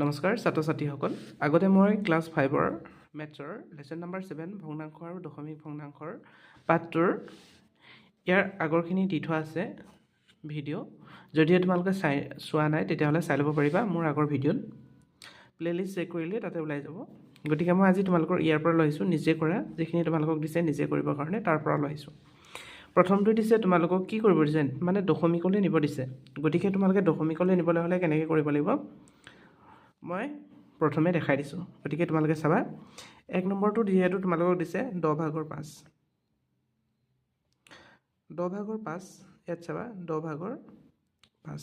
নমস্কাৰ ছাত্ৰ ছাত্ৰীসকল আগতে মই ক্লাছ ফাইভৰ মেথছৰ লেচন নাম্বাৰ ছেভেন ভগ্নাংশ আৰু দশমিক ভগ্নাংশৰ পাঠটোৰ ইয়াৰ আগৰখিনি দি থোৱা আছে ভিডিঅ' যদিহে তোমালোকে চাই চোৱা নাই তেতিয়াহ'লে চাই ল'ব পাৰিবা মোৰ আগৰ ভিডিঅ'ত। প্লে'লিষ্ট চেক কৰিলে তাতে ওলাই যাব। গতিকে মই আজি তোমালোকৰ ইয়াৰ পৰা লৈ আহিছোঁ নিজে কৰা যিখিনি তোমালোকক দিছে নিজে কৰিবৰ কাৰণে তাৰ পৰা লৈ আহিছোঁ। প্ৰথমটো দিছে তোমালোকক কি কৰিব দিছে মানে দশমিকলৈ নিব দিছে। গতিকে তোমালোকে দশমিকলৈ নিবলৈ হ'লে কেনেকৈ কৰিব লাগিব? মই প্ৰথমে দেখাই দিছোঁ। গতিকে তোমালোকে চাবা এক নম্বৰটো যিহেতু তোমালোকক দিছে দহ ভাগৰ পাঁচ। দহ ভাগৰ পাঁচ ইয়াত চাবা দহ ভাগৰ পাঁচ।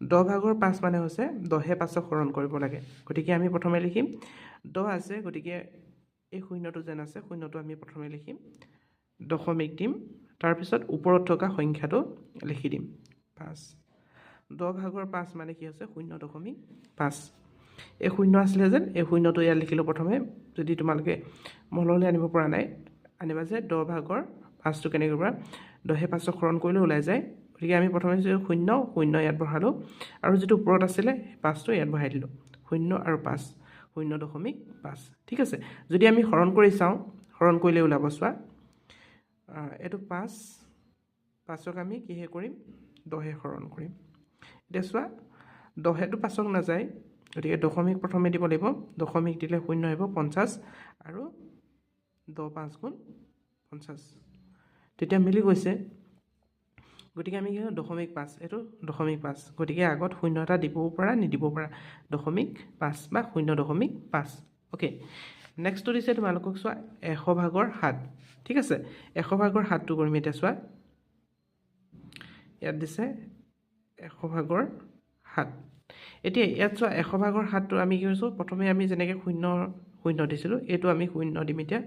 দহ ভাগৰ পাঁচ মানে হৈছে দহে পাঁচক হৰণ কৰিব লাগে। গতিকে আমি প্ৰথমে লিখিম দহ আছে গতিকে এই শূন্যটো যেন আছে শূন্যটো আমি প্ৰথমে লিখিম দশমিক দিম তাৰপিছত ওপৰত থকা সংখ্যাটো লিখি দিম পাঁচ। দহ ভাগৰ পাঁচ মানে কি হৈছে? শূন্য দশমিক পাঁচ। এই শূন্য আছিলে যেন এই শূন্যটো ইয়াত লিখিলোঁ প্ৰথমে। যদি তোমালোকে মনলৈ আনিব পৰা নাই আনিবা যে দহ ভাগৰ পাঁচটো কেনেকৈ কৰা দহে পাঁচক হৰণ কৰিলেও ওলাই যায়। গতিকে আমি প্ৰথমে শূন্য শূন্য ইয়াত বহালোঁ আৰু যিটো ওপৰত আছিলে পাঁচটো ইয়াত বহাই দিলোঁ। শূন্য আৰু পাঁচ শূন্য দশমিক পাঁচ। ঠিক আছে? যদি আমি হৰণ কৰি চাওঁ হৰণ কৰিলে ওলাব চোৱা। এইটো পাঁচ পাঁচক আমি কিহে কৰিম? দহে হৰণ কৰিম। এতিয়া চোৱা দহেটো পাঁচক নাযায়। গতিকে দশমিক প্ৰথমে দিব লাগিব দশমিক দিলে শূন্য আহিব পঞ্চাছ আৰু দহ পাঁচ গুণ পঞ্চাছ। তেতিয়া মিলি গৈছে। গতিকে আমি কি দশমিক পাঁচ এইটো দশমিক পাঁচ। গতিকে আগত শূন্য এটা দিবও পৰা নিদিবও পৰা। দশমিক পাঁচ বা শূন্য দশমিক পাঁচ। অ'কে নেক্সটটো দিছে তোমালোকক চোৱা এশ ভাগৰ সাত। ঠিক আছে এশ ভাগৰ সাতটো কৰিম এতিয়া চোৱা। ইয়াত দিছে এশ ভাগৰ সাত। এতিয়া ইয়াত চোৱা এশ ভাগৰ সাতটো আমি কি কৰিছোঁ প্ৰথমে আমি যেনেকৈ শূন্য শূন্য দিছিলোঁ এইটো আমি শূন্য দিম এতিয়া।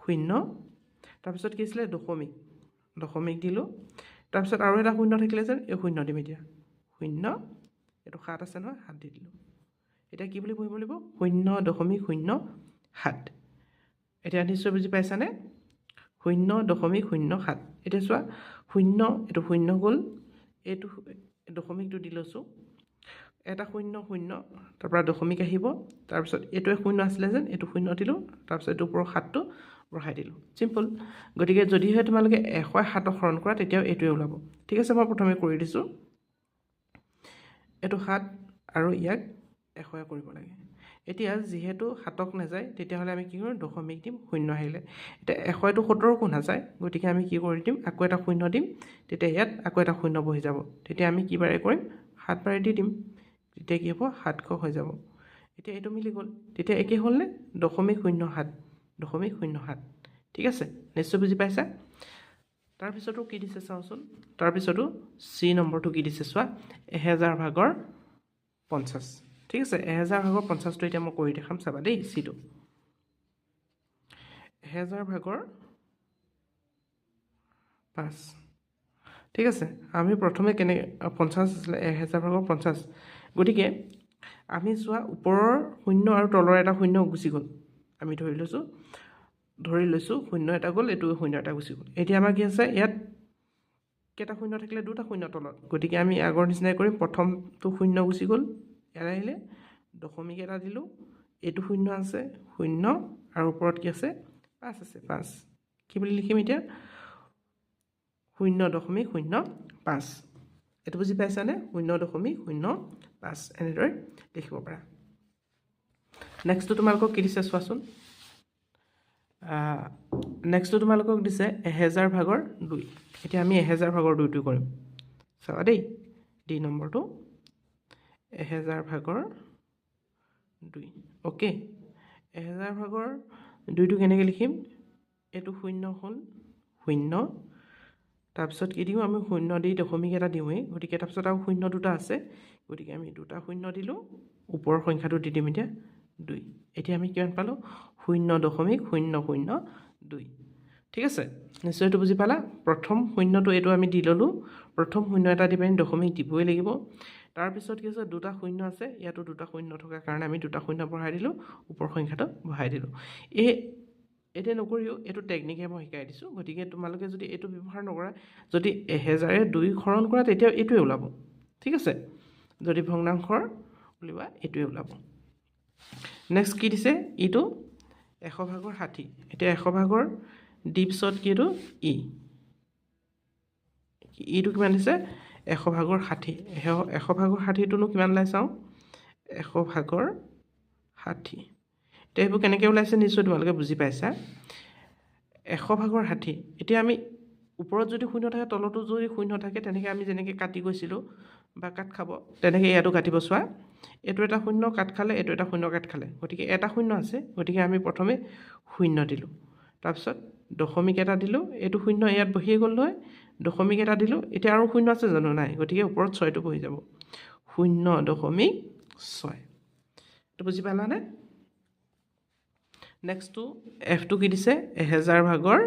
শূন্য তাৰপিছত কি আছিলে দশমিক দশমিক দিলোঁ। তাৰপিছত আৰু এটা শূন্য থাকিলে যেন এই শূন্য দিম এতিয়া। শূন্য এইটো সাত আছে নহয় সাত দি দিলোঁ। এতিয়া কি বুলি পঢ়িব লাগিব? শূন্য দশমিক শূন্য সাত। এতিয়া নিশ্চয় বুজি পাইছানে? শূন্য দশমিক শূন্য সাত। এতিয়া চোৱা শূন্য এইটো শূন্য গ'ল এইটো দশমিকটো দি লৈছোঁ। এটা শূন্য শূন্য তাৰপৰা দশমিক আহিব তাৰপিছত এইটোৱে শূন্য আছিলে যেন এইটো শূন্য দিলোঁ তাৰপিছত এইটো ওপৰৰ সাতটো বঢ়াই দিলোঁ। চিম্পল গতিকে যদিহে তোমালোকে এশ সাতক হৰণ কৰা তেতিয়াও এইটোৱে ওলাব। ঠিক আছে মই প্ৰথমে কৰি দিছোঁ। এইটো সাত আৰু ইয়াক এশয়ে কৰিব লাগে। এতিয়া যিহেতু সাতক নাযায় তেতিয়াহ'লে আমি কি কৰিম? দশমিক দিম শূন্য আহিলে। এতিয়া এশটো সত্তৰকো নাযায় গতিকে আমি কি কৰি দিম? আকৌ এটা শূন্য দিম তেতিয়া ইয়াত আকৌ এটা শূন্য বহি যাব। তেতিয়া আমি কি বাৰে কৰিম? সাত বাৰে দি দিম। তেতিয়া কি হ'ব? সাতশ হৈ যাব। এতিয়া এইটো মিলি গ'ল। তেতিয়া একে হ'লনে দশমিক শূন্য সাত। দশমিক শূন্য সাত। ঠিক আছে? নিশ্চয় বুজি পাইছা? তাৰপিছতো কি দিছে চাওঁচোন? তাৰপিছতো চি নম্বৰটো কি দিছে চোৱা? এহেজাৰ ভাগৰ পঞ্চাছ। ঠিক আছে? এহেজাৰ ভাগৰ পঞ্চাছটো এতিয়া মই কৰি দেখাম। চাবা দেই চিটো এহেজাৰ ভাগৰ পাঁচ। ঠিক আছে? আমি প্ৰথমে কেনে পঞ্চাছ আছিলে এহেজাৰ ভাগৰ পঞ্চাছ। গতিকে আমি চোৱা ওপৰৰ শূন্য আৰু তলৰ এটা শূন্য গুচি গ'ল। আমি ধৰি লৈছোঁ ধৰি লৈছোঁ শূন্য এটা গ'ল এইটো শূন্য এটা গুচি গ'ল। এতিয়া আমাৰ কি আছে ইয়াত কেইটা শূন্য থাকিলে দুটা শূন্য তলত। গতিকে আমি আগৰ নিচিনাই কৰিম প্ৰথমটো শূন্য গুচি গ'ল ইয়াত আহিলে দশমিক এটা দিলোঁ এইটো শূন্য আছে শূন্য আৰু ওপৰত কি আছে পাঁচ আছে পাঁচ। কি বুলি লিখিম এতিয়া? শূন্য দশমিক শূন্য পাঁচ। এইটো বুজি পাইছানে? শূন্য দশমিক শূন্য পাঁচ এনেদৰে লিখিব পাৰা। নেক্সটটো তোমালোকক কি দিছে চোৱাচোন? নেক্সটটো তোমালোকক দিছে এহেজাৰ ভাগৰ দুই। এতিয়া আমি এহেজাৰ ভাগৰ দুইটো কৰিম। চাবা দেই ডি নম্বৰটো এহেজাৰ ভাগৰ দুই। অ'কে এহেজাৰ ভাগৰ দুইটো কেনেকৈ লিখিম? এইটো শূন্য হ'ল শূন্য তাৰপিছত কি দিওঁ, আমি শূন্য দি দশমিক এটা দিওঁৱেই। গতিকে তাৰপিছত আৰু শূন্য দুটা আছে। গতিকে আমি দুটা শূন্য দিলোঁ। ওপৰৰ সংখ্যাটো দি দিম এতিয়া দুই। এতিয়া আমি কিমান পালোঁ? শূন্য দশমিক শূন্য শূন্য দুই। ঠিক আছে? নিশ্চয় এইটো বুজি পালা? প্ৰথম শূন্যটো এইটো আমি দি ল'লোঁ। প্ৰথম শূন্য এটা দি পিনি দশমিক দিবই লাগিব। তাৰপিছত কি হৈছে? দুটা শূন্য আছে। ইয়াতো দুটা শূন্য থকাৰ কাৰণে আমি দুটা শূন্য বঢ়াই দিলোঁ। ওপৰ সংখ্যাটো বঢ়াই দিলোঁ। এই এতিয়া নকৰিও এইটো টেকনিকে মই শিকাই দিছোঁ। গতিকে তোমালোকে যদি এইটো ব্যৱহাৰ নকৰা যদি এহেজাৰে দুই হৰণ কৰা তেতিয়া এইটোৱে ওলাব। ঠিক আছে? যদি ভগ্নাংশৰ উলিওৱা এইটোৱে ওলাব। নেক্সট কি দিছে? ইটো এশ ভাগৰ ষাঠি। এতিয়া এশ ভাগৰ ডি পিছত কি এইটো? ই। ইটো কিমান দিছে? এশ ভাগৰ ষাঠি। এশ এশ ভাগৰ ষাঠিটোনো কিমান ওলাই চাওঁ এশ ভাগৰ ষাঠি। এতিয়া সেইবোৰ কেনেকৈ ওলাইছে নিশ্চয় তোমালোকে বুজি পাইছা। এশ ভাগৰ ষাঠি। এতিয়া আমি ওপৰত যদি শূন্য থাকে তলতো যদি শূন্য থাকে তেনেকৈ আমি যেনেকৈ কাটি গৈছিলোঁ বা কাট খাব তেনেকৈ ইয়াতো কাটিব চোৱা। এইটো এটা শূন্য কাট খালে এইটো এটা শূন্য কাট খালে। গতিকে এটা শূন্য আছে গতিকে আমি প্ৰথমে শূন্য দিলোঁ। তাৰপিছত দশমিক এটা দিলোঁ এইটো শূন্য ইয়াত বহিয়ে গ'ল নহয়। দশমিক এটা দিলোঁ এতিয়া আৰু শূন্য আছে জানো নাই? গতিকে ওপৰত ছয়টো বহি যাব। শূন্য দশমিক ছয়। এইটো বুজি পালানে? নেক্সটটো এফটো কি দিছে? এহেজাৰ ভাগৰ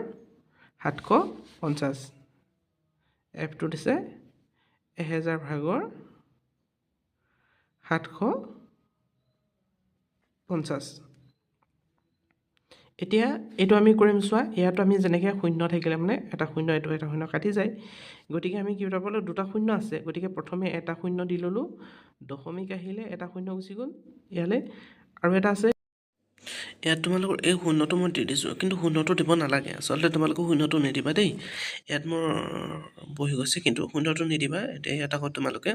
সাতশ পঞ্চাছ। এফটো দিছে এহেজাৰ ভাগৰ সাতশ পঞ্চাছ। এতিয়া এইটো আমি কৰিম চোৱা ইয়াতো আমি যেনেকৈ শূন্য থাকিলে মানে এটা শূন্য এইটো এটা শূন্য কাটি যায়। গতিকে আমি কি পাবলৈ দুটা শূন্য আছে। গতিকে প্ৰথমে এটা শূন্য দি ল'লোঁ। দশমিক আহিলে এটা শূন্য গুচি গ'ল। ইয়ালৈ আৰু এটা আছে। ইয়াত তোমালোকৰ এই শূন্যটো মই দি দিছোঁ কিন্তু শূন্যটো দিব নালাগে আচলতে তোমালোকে শূন্যটো নিদিবা দেই। ইয়াত মোৰ বহি গৈছে কিন্তু শূন্যটো নিদিবা এতিয়া ইয়াত আকৌ তোমালোকে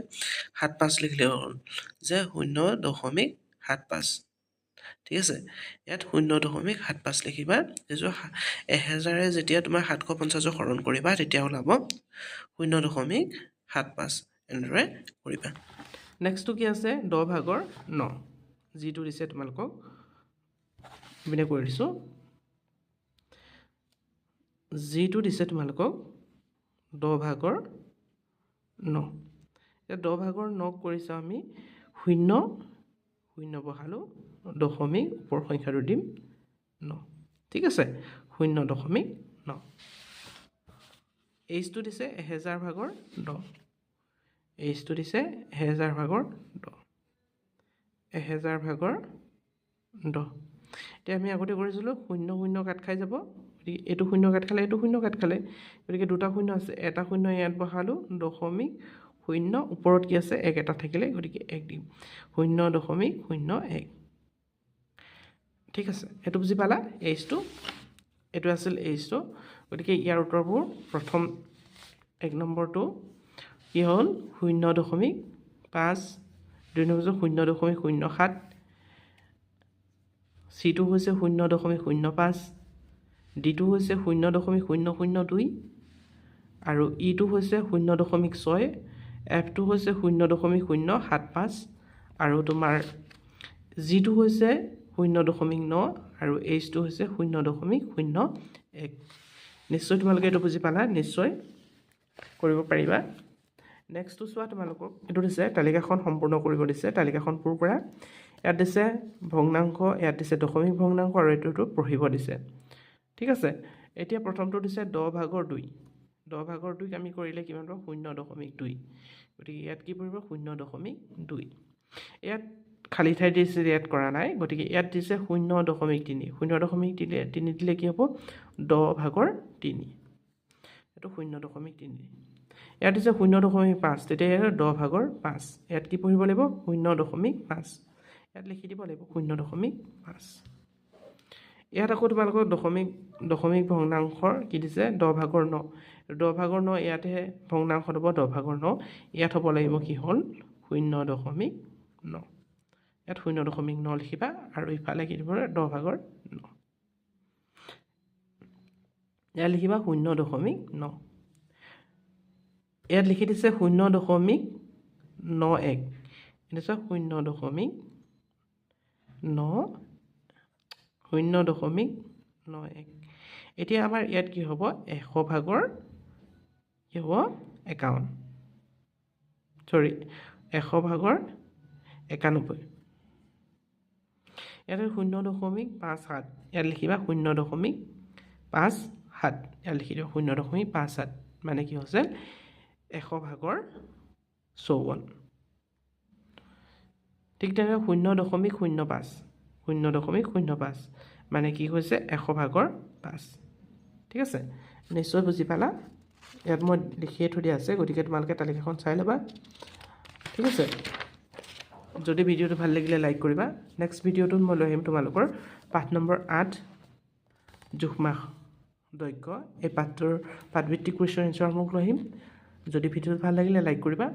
সাত পাঁচ লিখিলে হ'ল যে শূন্য দশমিক সাত পাঁচ। ঠিক আছে? ইয়াত শূন্য দশমিক সাত পাঁচ লিখিবা সা- এহেজাৰে যেতিয়া তোমাৰ সাতশ পঞ্চাছক হৰণ কৰিবা তেতিয়া ওলাব শূন্য দশমিক সাত পাঁচ এনেদৰে কৰিবা। নেক্সটটো কি আছে? দহ ভাগৰ ন যিটো দিছে তোমালোকক ইপিনে কৰি দিছোঁ যিটো দিছে তোমালোকক দহ ভাগৰ ন। এতিয়া দহ ভাগৰ নক কৰিছোঁ আমি। শূন্য শূন্য বহালোঁ দশমিক ওপৰ সংখ্যাটো দিম ন। ঠিক আছে? শূন্য দশমিক ন। এইচটো দিছে এহেজাৰ ভাগৰ দহ এইচটো দিছে এহেজাৰ ভাগৰ দহ এহেজাৰ ভাগৰ দহ এতিয়া আমি আগতে কৰিছিলোঁ শূন্য শূন্য কাট খাই যাব। গতিকে এইটো শূন্য কাট খালে এইটো শূন্য কাট খালে। গতিকে দুটা শূন্য আছে এটা শূন্য ইয়াত বহালোঁ দশমিক শূন্য ওপৰত কি আছে এক এটা থাকিলে গতিকে এক দিম। শূন্য দশমিক শূন্য এক। ঠিক আছে এইটো বুজি পালা? এইচটো এইটো আছিল এইচটো। গতিকে ইয়াৰ উত্তৰবোৰ প্ৰথম এক নম্বৰটো কি হ'ল? শূন্য দশমিক পাঁচ। দুই নম্বৰ শূন্য দশমিক শূন্য সাত। চিটো হৈছে শূন্য দশমিক শূন্য পাঁচ ডিটো হৈছে শূন্য দশমিক শূন্য শূন্য দুই আৰু ইটো হৈছে শূন্য দশমিক ছয় এফটো হৈছে শূন্য দশমিক শূন্য সাত পাঁচ আৰু তোমাৰ জিটো হৈছে শূন্য দশমিক ন আৰু এইচটো হৈছে শূন্য দশমিক শূন্য এক। নিশ্চয় তোমালোকে এইটো বুজি পালা? নিশ্চয় কৰিব পাৰিবা। নেক্সটটো চোৱা তোমালোকক। এইটো দিছে তালিকাখন সম্পূৰ্ণ কৰিব দিছে। তালিকাখন পূৰ ইয়াত দিছে ভগ্নাংশ ইয়াত দিছে দশমিক ভগ্নাংশ আৰু এইটোতো পঢ়িব দিছে। ঠিক আছে? এতিয়া প্ৰথমটো দিছে দহ ভাগৰ দুই। দহ ভাগৰ দুইক আমি কৰিলে কিমান পাব শূন্য দশমিক দুই। গতিকে ইয়াত কি পৰিব? শূন্য দশমিক দুই। ইয়াত খালী ঠাই দিছে ইয়াত কৰা নাই। গতিকে ইয়াত দিছে শূন্য দশমিক তিনি। শূন্য দশমিক দিলে তিনি দিলে কি হ'ব? দহ ভাগৰ তিনি। এইটো শূন্য দশমিক তিনি। ইয়াত দিছে শূন্য দশমিক পাঁচ। তেতিয়া ইয়াত দহ ভাগৰ পাঁচ। ইয়াত কি পঢ়িব লাগিব? শূন্য দশমিক পাঁচ। ইয়াত লিখি দিব লাগিব শূন্য দশমিক পাঁচ। ইয়াত আকৌ তোমালোকৰ দশমিক দশমিক ভগ্নাংশৰ কি দিছে? দহ ভাগৰ ন। দহ ভাগৰ ন ইয়াতহে ভগ্নাংশ হ'ব দহ ভাগৰ ন। ইয়াত হ'ব লাগিব কি হ'ল? শূন্য দশমিক ন। ইয়াত শূন্য দশমিক ন লিখিবা আৰু ইফালে কি দিব? দহ ভাগৰ ন। ইয়াত লিখিবা শূন্য দশমিক ন। ইয়াত লিখি দিছে শূন্য দশমিক ন এক। শূন্য দশমিক ন শূন্য দশমিক ন এক। এতিয়া আমাৰ ইয়াত কি হ'ব? এশ ভাগৰ কি হ'ব? একাৱন্ন চৰি এশ ভাগৰ একানব্বৈ। ইয়াতে শূন্য দশমিক পাঁচ সাত। ইয়াত লিখিবা শূন্য দশমিক পাঁচ সাত। ইয়াত লিখি দিবা শূন্য দশমিক পাঁচ সাত। মানে কি হৈছে এশ ভাগৰ চৌৱন্ন ঠিক তেনেদৰে শূন্য দশমিক শূন্য পাঁচ। শূন্য দশমিক শূন্য পাঁচ। মানে কি হৈছে? এশ ভাগৰ পাঁচ। ঠিক আছে? নিশ্চয় বুজি পালা? ইয়াত মই লিখিয়ে থৈ দিয়া আছে গতিকে তোমালোকে তালিকাখন চাই ল'বা। ঠিক আছে? যদি ভিডিঅ'টো ভাল লাগিলে লাইক কৰিবা। নেক্সট ভিডিঅ'টোত মই লৈ আহিম তোমালোকৰ পাঠ নম্বৰ আঠ জোখমাখ দৈৰ্ঘ্য। এই পাঠটোৰ পাঠভিত্তিক কুৱেশ্যন এনচাৰসমূহ লৈ আহিম। যদি ভিডিঅ'টো ভাল লাগিলে লাইক কৰিবা।